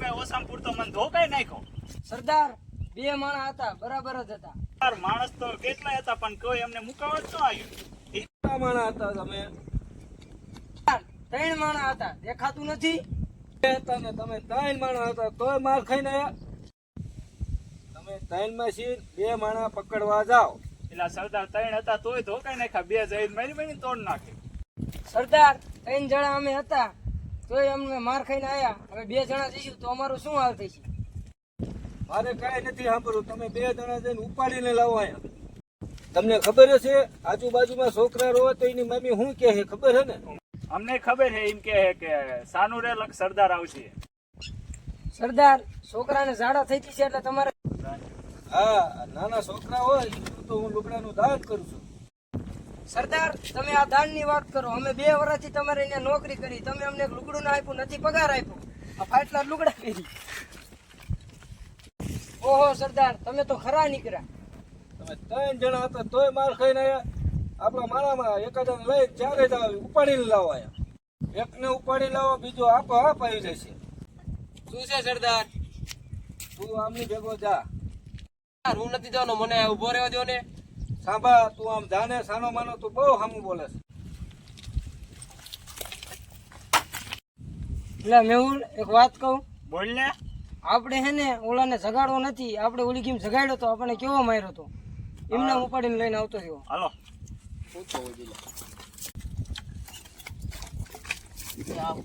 ભાઈ ઓસામ પૂરતો મને ધોકાઈ નાખ્યો. સરદાર બે માણસ હતા બરાબર જ હતા. સર માણસ તો કેટલા હતા પણ કોઈ એમને મુકાવટ ન આવ્યું કેટલા માણસ હતા તમે? ત્રણ માણસ હતા દેખાતું નથી. બે હતા તમે ત્રણ માણસ હતા તોય માર ખાઈને તમે ત્રણમાં છીએ બે માણસ પકડવા જાઓ. પેલા સરદાર ત્રણ હતા તોય ધોકાઈ નાખ્યા. બે જઈને મારી મારી તોડ નાખે. સરદાર ત્રણ જણા અમે હતા. તોય અમને માર ખાઈને આયા. હવે બે જણા જઈશું તો અમારું શું હાલ થશે? મારે કાંઈ નથી સાંભળવું. તમે બે જણા જઈને ઉપાડીને લાવો અહીંયા. તમને ખબર હશે આજુબાજુમાં છોકરા રોવે તો એની મમ્મી શું કહે છે? ખબર છે ને? અમને ખબર છે એમ કે કે સાનુ રે લખ સરદાર આવશે. સરદાર છોકરાને ઝાડા થઈ ગઈ છે એટલે તમારે હા નાના છોકરા હોય તો હું લુગડાનું દાન કરું છું. સરદાર તમે આ દાનની વાત કરો. અમે બે વર્ષથી તમારે અહીંયા નોકરી કરી. તમે અમને એક લુગડું ના આપ્યું નથી પગાર આપ્યો. આ ફાટલા લુગડા પહેરી. ઓહો સરદાર તમે તો ખરા નીકળ્યા. તમે ત્રણ જણા હતા તોય માર ખાઈને આપણા મારામાં એકાદાને લઈ ચારે જ આવે ઉપાડીને લાવો આયા. એકને ઉપાડી લાવો બીજો આપો આપ આવી જશે. શું છે સરદાર? તું આમની ભેગો જા. હું નથી જવાનો મને ઊભો રહેવા દો ને સાંભા તું આમ જાને સાનો માનો તું બહુ સામું બોલે છે. એટલે મેહુલ એક વાત કહું? બોલ ને. આપણે હે ને ઓલાને જગાડવો નથી આપણે ઓલી કેમ જગાડ્યો તો આપણને કેવો માર્યો તો? એમને ઉપાડીને લઈને આવતો રહ્યો. હાલો. પૂછો અહીં આવો.